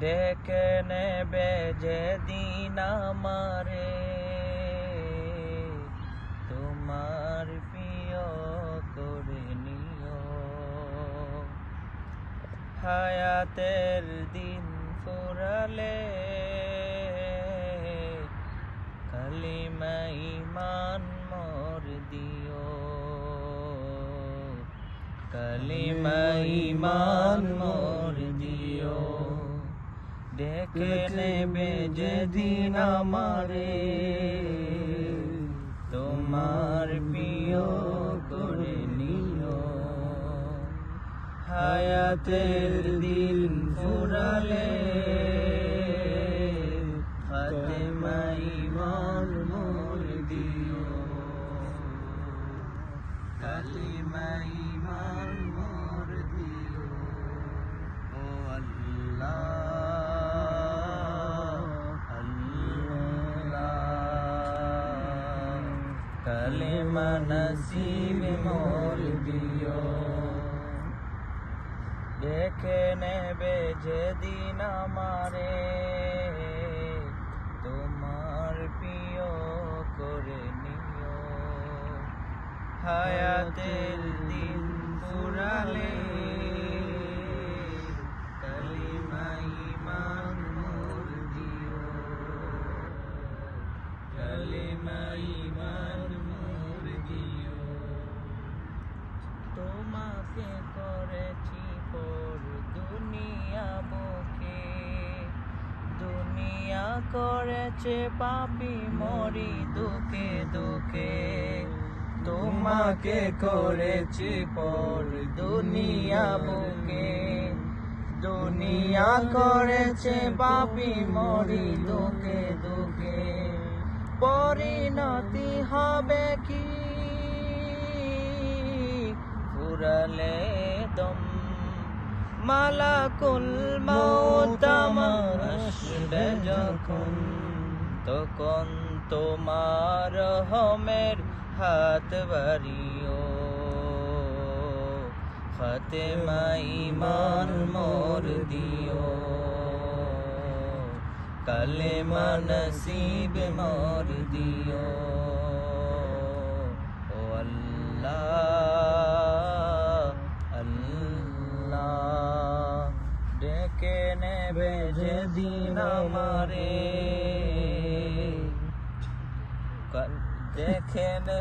ডেকে নেবে যেদিন আমারে। তোমার প্রিয় করে নিও। হায়াতের দিন ফুরালে কালিমা ইমান মোর দিও। কালিমা ইমান ডেকে নেবে যেদিন আমারে। তোমার প্রিয় করে নিও। হায়াতের দিন ফুরালে। কালিমা নসিব মোর দিও দেখে নেবে যেদিন আমারে তোমার প্রিয় করে নিও হায়াতের দিন ফুরালে তোমাকে করেছি পর দুনিয়া বুকে। দুনিয়া করেছে পাপি মরি দুঃখে দুঃখে। তোমাকে করেছি পর দুনিয়া বুকে। দুনিয়া করেছে পাপি মরি দুঃখে দুঃখে। পরিণতি হবে কি? ফুরালে দম। মৌত আমার আসবে যখন। তখন তোমার হমের হাত বাড়িও। ফাতেমা ইমান মোর দিও। কালে মানসিব মোর দিও। ডেকে নেবে যেদিন আমারে কা- দেখে নে